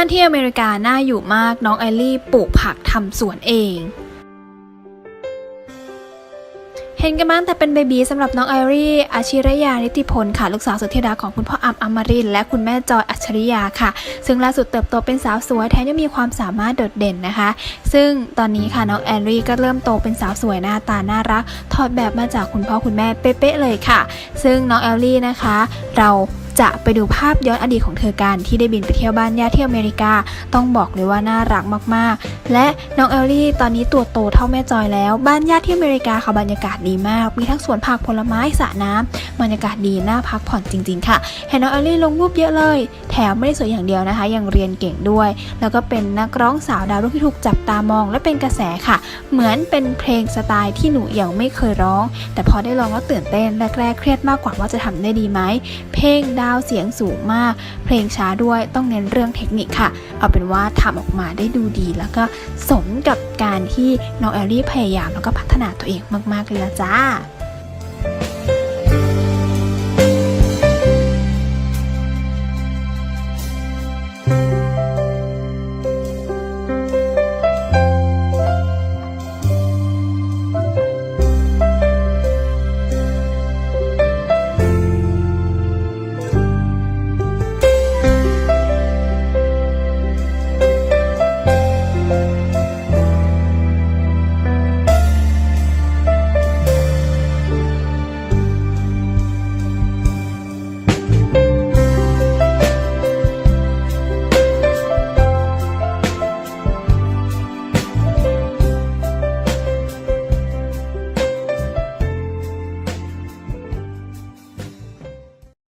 บ้านที่อเมริกาน่าอยู่มากน้องไอรี่ปลูกผักทำสวนเอง เห็นกันมาตั้งแต่เป็นเบบีสำหรับน้องไอรี่อาชิรยานิติพลค่ะ ลูกสาวสุดที่รักของคุณพ่ออัมอมรินและคุณแม่จอยอัจฉริยาค่ะ ซึ่งล่าสุดเติบโตเป็นสาวสวยแถมยังมีความสามารถโดดเด่นนะคะ ซึ่งตอนนี้ค่ะน้องแอรี่ก็เริ่มโตเป็นสาวสวยหน้าตาน่ารักถอดแบบมาจากคุณพ่อคุณแม่เป๊ะๆเลยค่ะ ซึ่งน้องแอลลี่นะคะ เรา จะไปดูภาพย้อนอดีตของเธอกันที่ได้บินไปเที่ยวบ้านญาติที่อเมริกา ต้องบอกเลยว่าน่ารักมากๆ และน้องเอลลี่ตอนนี้ตัวโตเท่าแม่จอยแล้ว บ้านญาติที่อเมริกาค่ะบรรยากาศดีมาก มีทั้งสวนผักผลไม้สระน้ำบรรยากาศดีน่าพักผ่อนจริง ๆ ค่ะ เห็นน้องเอลลี่ลงรูปเยอะเลย มไม่ได้สวยอย่างเดียวนะคะ ยังเรียนเก่งด้วย แล้วก็เป็นนักร้องสาวดาวรุ่งที่ถูกจับตามอง และเป็นกระแสค่ะ เหมือนเป็นเพลงสไตล์ที่หนูยังไม่เคยร้อง แต่พอได้ลองแล้วตื่นเต้นแรกๆเครียดมากกว่าว่าจะทำได้ดีไหมเพลงดาวเสียงสูงมาก เพลงช้าด้วยต้องเน้นเรื่องเทคนิคค่ะ เอาเป็นว่าทำออกมาได้ดูดี แล้วก็สมกับการที่น้องแอลลี่พยายามแล้วก็พัฒนาตัวเองมากๆเลยละจ้า